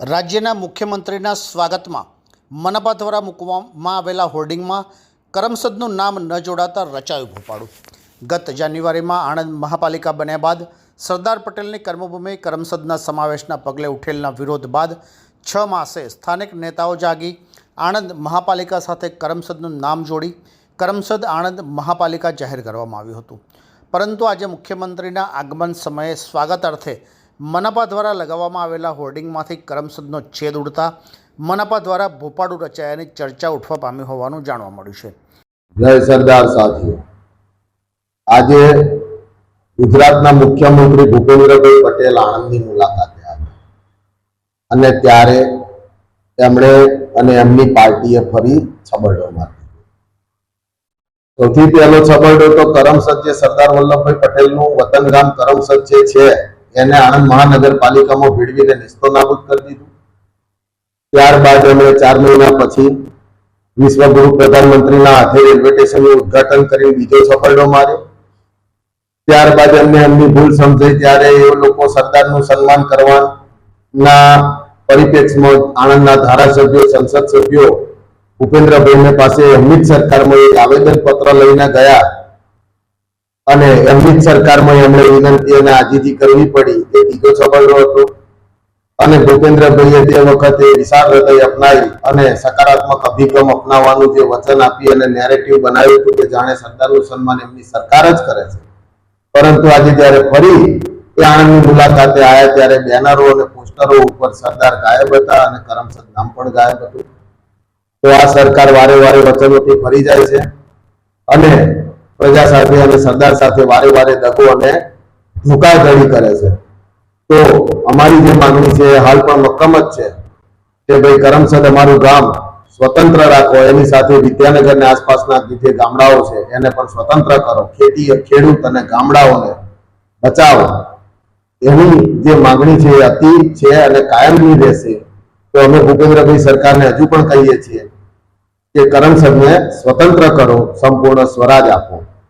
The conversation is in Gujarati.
રાજ્યના મુખ્યમંત્રીના સ્વાગતમાં મનપા દ્વારા મૂકવામાં આવેલા હોર્ડિંગમાં કરમસદનું નામ ન જોડાતા રચાયું ભોપાળું ગત જાન્યુઆરીમાં આણંદ મહાપાલિકા બન્યા બાદ સરદાર પટેલની કર્મભૂમિ કરમસદના સમાવેશના પગલે ઉઠેલના વિરોધ બાદ છ માસે સ્થાનિક નેતાઓ જાગી આણંદ મહાપાલિકા સાથે કરમસદનું નામ જોડી કરમસદ આણંદ મહાપાલિકા જાહેર કરવામાં આવ્યું હતું. પરંતુ આજે મુખ્યમંત્રીના આગમન સમયે સ્વાગત અર્થે મનપા દ્વારા લગાવવામાં આવેલા હોર્ડિંગમાંથી કરમસદનો છેદ ઉડતા મનપા દ્વારા ભોપાળું રચાયાની ચર્ચા ઉઠવા પામી હોવાનું જાણવા મળ્યું છે. જય સરદાર સાથીઓ આજે ગુજરાતના મુખ્યમંત્રી ભૂપેન્દ્રભાઈ પટેલ આણંદની મુલાકાતે આવ્યા અને ત્યારે એમણે અને એમની પાર્ટીએ ફરી છબરડો માર્યો સૌથી પહેલો છબરડો તો કરમસદ જે સરદાર વલ્લભભાઈ પટેલનું વતન ગામ કરમસદ જે છે એને આણંદ મહાનગરપાલિકામાં ભેળવીને નિસ્તો નાબૂદ કરી દીધું. ત્યારબાદ એમણે ચાર મહિના પછી વિશ્વગુરુ પ્રધાનમંત્રીના હાથે રેલવે સ્ટેશનનું ઉદ્ઘાટન કરીને બીજો સફરડો માર્યો. ત્યારબાદ એમને એમની ભૂલ સમજાઈ ત્યારે એ લોકો સરદારનું સન્માન કરવાના પરિપ્રેક્ષમાં આણંદના ધારાસભ્યો, સંસદ સભ્યો ભૂપેન્દ્રભાઈને પાસે જ સરકારમાં એક આવેદન પત્ર લઈને ગયા. અને એમની સરકારમાં એમણે વિનંતી અને આજીજી કરવી પડી, એ બીજો સફરડો હતો. અને ભૂપેન્દ્રભાઈએ તે વખતે વિશાળ હૃદય અપનાવી અને સકારાત્મક અભિગમ અપનાવવાનું જે વચન આપી અને નેરેટિવ બનાવ્યું હતું કે જાણે સરદારનું સન્માન એમની સરકાર જ કરે છે. પરંતુ આજે જ્યારે ફરી એ આણંદની મુલાકાતે આવ્યા, ત્યારે બેનરો અને પોસ્ટરો ઉપર સરદાર ગાયબ હતા અને કરમસદ નામ પણ ગાયબ હતું. તો આ સરકાર વારે વારે વચનોથી ફરી જાય છે. અને પ્રજા સાથે અને સરદાર સાથે વારે વારે દગો અને ધોકાધડી કરે છે. તો અમારી જે માંગણી છે હાલ પણ મક્કમ જ છે કે ભાઈ કરમસદ અમારું ગામ સ્વતંત્ર રાખો, એની સાથે વિદ્યાનગર ને આસપાસના જે ગામડાઓ છે, એને પણ સ્વતંત્ર કરો. ખેતી, ખેડૂત અને ગામડાઓને બચાવો. એની જે માંગણી છે, એ અતિ છે અને કાયમની રહેશે. તો અમે ભૂપેન્દ્રભાઈ સરકારને હજુ પણ કહીએ છીએ કે કરમસદને સ્વતંત્ર કરો, સંપૂર્ણ સ્વરાજ આપો.